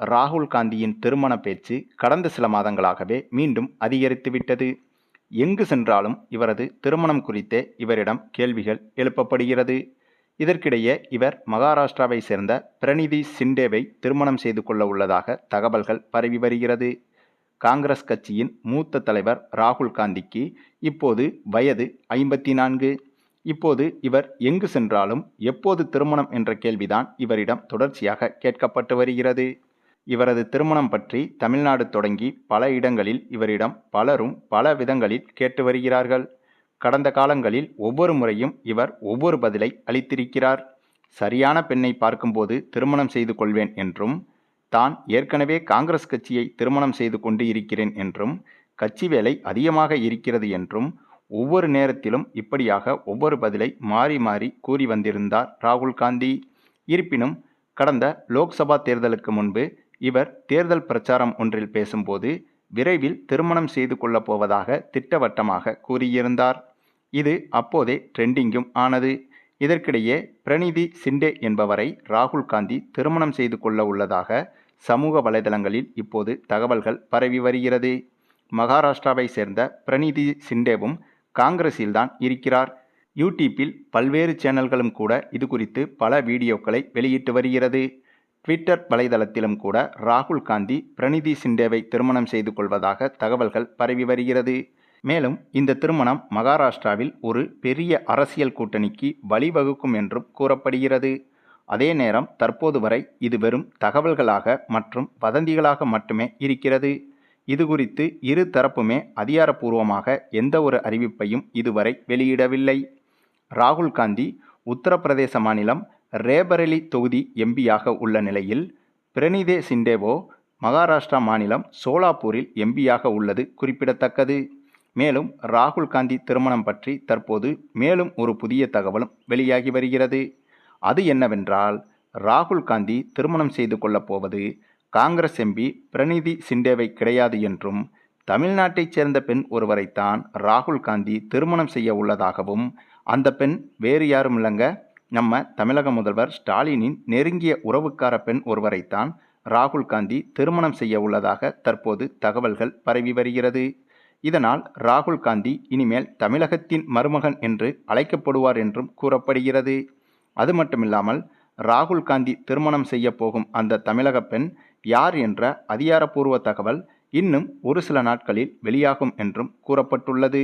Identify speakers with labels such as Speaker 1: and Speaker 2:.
Speaker 1: ராகுல் காந்தியின் திருமண பேச்சு கடந்த சில மாதங்களாகவே மீண்டும் அதிகரித்துவிட்டது. எங்கு சென்றாலும் இவரது திருமணம் குறித்தே இவரிடம் கேள்விகள் எழுப்பப்படுகிறது. இதற்கிடையே இவர் மகாராஷ்டிராவை சேர்ந்த பிரணிதி சிண்டேவை திருமணம் செய்து கொள்ள உள்ளதாக தகவல்கள் பரவி வருகிறது. காங்கிரஸ் கட்சியின் மூத்த தலைவர் ராகுல் காந்திக்கு இப்போது வயது ஐம்பத்தி நான்கு இப்போது இவர் எங்கு சென்றாலும் எப்போது திருமணம் என்ற கேள்விதான் இவரிடம் தொடர்ச்சியாக கேட்கப்பட்டு வருகிறது. இவரது திருமணம் பற்றி தமிழ்நாடு தொடங்கி பல இடங்களில் இவரிடம் பலரும் பல விதங்களில் கேட்டு வருகிறார்கள். கடந்த காலங்களில் ஒவ்வொரு முறையும் இவர் ஒவ்வொரு பதிலை அளித்திருக்கிறார். சரியான பெண்ணை பார்க்கும்போது திருமணம் செய்து கொள்வேன் என்றும் தான் ஏற்கனவே காங்கிரஸ் கட்சியை திருமணம் செய்து கொண்டு இருக்கிறேன் என்றும் கட்சி வேலை அதிகமாக இருக்கிறது என்றும் ஒவ்வொரு நேரத்திலும் இப்படியாக ஒவ்வொரு பதிலை மாறி மாறி கூறி வந்திருந்தார் ராகுல் காந்தி. இருப்பினும் கடந்த லோக்சபா தேர்தலுக்கு முன்பு இவர் தேர்தல் பிரச்சாரம் ஒன்றில் பேசும்போது விரைவில் திருமணம் செய்து கொள்ளப் போவதாக திட்டவட்டமாக கூறியிருந்தார். இது அப்போதே ட்ரெண்டிங்கும் ஆனது. இதற்கிடையே பிரணிதி சிண்டே என்பவரை ராகுல் காந்தி திருமணம் செய்து கொள்ள உள்ளதாக சமூக வலைதளங்களில் இப்போது தகவல்கள் பரவி வருகிறது. மகாராஷ்டிராவை சேர்ந்த பிரணிதி சிண்டேவும் காங்கிரஸில்தான் இருக்கிறார். யூடியூப்பில் பல்வேறு சேனல்களும் கூட இது குறித்து பல வீடியோக்களை வெளியிட்டு வருகிறது. ட்விட்டர் வலைதளத்திலும் கூட ராகுல் காந்தி பிரணிதி சிண்டேவை திருமணம் செய்து கொள்வதாக தகவல்கள் பரவி வருகிறது. மேலும் இந்த திருமணம் மகாராஷ்டிராவில் ஒரு பெரிய அரசியல் கூட்டணிக்கு வழிவகுக்கும் என்றும் கூறப்படுகிறது. அதே நேரம் தற்போது வரை இது வெறும் தகவல்களாக மற்றும் வதந்திகளாக மட்டுமே இருக்கிறது. இது குறித்து இரு தரப்புமே அதிகாரப்பூர்வமாக எந்த ஒரு அறிவிப்பையும் இதுவரை வெளியிடவில்லை. ராகுல் காந்தி உத்தரப்பிரதேச மாநிலம் ரேபரேலி தொகுதி எம்பியாக உள்ள நிலையில் பிரனிதே சிண்டேவோ மகாராஷ்டிரா மாநிலம் சோலாப்பூரில் எம்பியாக உள்ளது குறிப்பிடத்தக்கது. மேலும் ராகுல் காந்தி திருமணம் பற்றி தற்போது மேலும் ஒரு புதிய தகவலும் வெளியாகி வருகிறது. அது என்னவென்றால் ராகுல் காந்தி திருமணம் செய்து கொள்ளப் போவது காங்கிரஸ் எம்பி பிரநிதி சிண்டேவை கிடையாது என்றும் தமிழ்நாட்டைச் சேர்ந்த பெண் ஒருவரைத்தான் ராகுல் காந்தி திருமணம் செய்ய உள்ளதாகவும் அந்த பெண் வேறு யாரும் இல்லைங்க. நம்ம தமிழக முதல்வர் ஸ்டாலினின் நெருங்கிய உறவுக்கார பெண் ஒருவரைத்தான் ராகுல் காந்தி திருமணம் செய்ய உள்ளதாக தற்போது தகவல்கள் பரவி வருகிறது. இதனால் ராகுல் காந்தி இனிமேல் தமிழகத்தின் மருமகன் என்று அழைக்கப்படுவார் என்றும் கூறப்படுகிறது. அது மட்டுமில்லாமல் ராகுல் காந்தி திருமணம் செய்ய போகும் அந்த தமிழக பெண் யார் என்ற அதிகாரப்பூர்வ தகவல் இன்னும் ஒரு சில நாட்களில் வெளியாகும் என்றும் கூறப்பட்டுள்ளது.